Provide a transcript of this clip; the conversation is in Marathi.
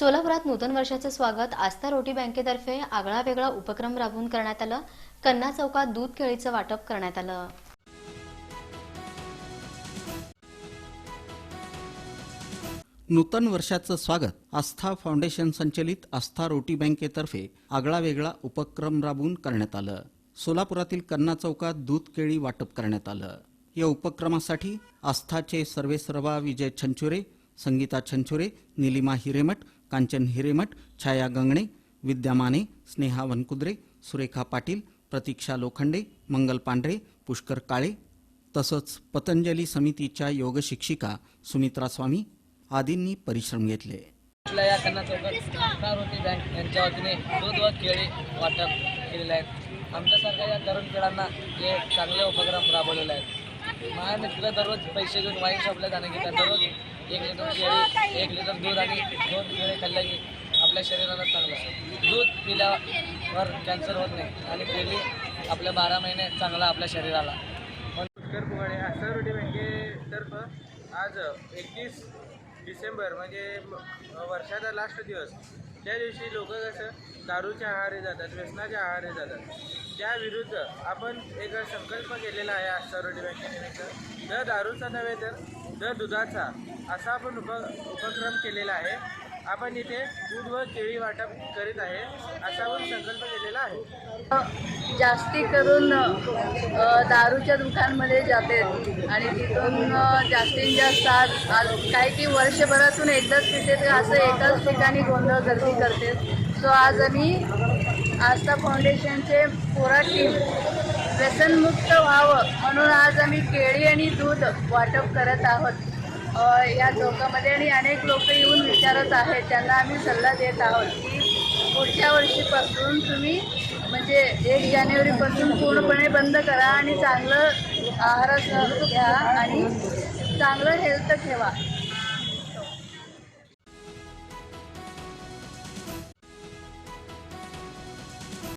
सोलापुरात नूतन वर्षाचं स्वागत आस्था रोटी बँकेतर्फे आगळा वेगळा उपक्रम राबवून करण्यात आलं. कन्ना चौकात दूध केळीचं वाटप करण्यात आलं. नूतन वर्षाचं स्वागत आस्था फाउंडेशन संचलित आस्था रोटी बँकेतर्फे आगळा वेगळा उपक्रम राबवून करण्यात आलं. सोलापुरातील कन्ना चौकात दूध केळी वाटप करण्यात आलं. या उपक्रमासाठी आस्थाचे सर्वेसर्वा विजय छंचुरे संगीता छंचुरे निलिमा हिरेमठ कांचन हिरेमठ छाया गंगणे विद्या माने स्नेहा वनकुद्रे सुरेखा पाटील प्रतीक्षा लोखंडे मंगल पांढरे पुष्कर काळे तसंच पतंजली समितीच्या योगशिक्षिका सुमित्रा स्वामी आदींनी परिश्रम घेतले. आपल्या या कन्ना चौकात आस्था बँक यांच्या वतीने दूध व केळी वाटप केलेले आहेत. आमच्यासारख्या या तरुण पिढ्यांना हे चांगले उपक्रम राबवलेले आहेत. माझ्या मित्र दररोज पैसे घेऊन वाईन शॉपला जाणं घेतात. दररोज एक लिटर केळी एक लिटर दूध आणि दोन वेळे खाल्ले की आपल्या शरीराला चांगलं असतं. दूध पिल्यावर कॅन्सर होत नाही आणि केळी आपल्या बारा महिने चांगला आपल्या शरीराला. पुष्कर पुवाडे आस्था रोटी बँकेतर्फ आज एकतीस डिसेंबर म्हणजे वर्षाचा लास्ट दिवस. त्या दिवशी लोक कसं दारूच्या आहारी जातात व्यसनाच्या आहारी जातात. त्याविरुद्ध आपण एक संकल्प केलेला आहे आस्था रोटी बँकेनिमित्त दर दारूचा नव्हे तर जर दुधाचा असा आपण उप उपक्रम केलेला आहे. आपण इथे दूध व केळी वाटप करीत आहे. असा आपण संकल्प केलेला आहे. जास्ती करून दारूच्या दुकानमध्ये जाते आणि तिथून जास्तीत जास्त आज काही की वर्षभरातून एकदाच तिथे असं एकाच ठिकाणी गोंधळ गर्दी करते. सो आज आम्ही आस्था फाउंडेशनचे पोरा टीम व्यसनमुक्त व्हावं म्हणून आज आम्ही केळी आणि दूध वाटप करत आहोत. या चौकामध्ये आणि अनेक लोक येऊन विचारत आहेत. त्यांना आम्ही सल्ला देत आहोत की पुढच्या वर्षीपासून तुम्ही म्हणजे एक जानेवारीपासून पूर्णपणे बंद करा आणि चांगलं आहारात घ्या आणि चांगलं हेल्थ ठेवा.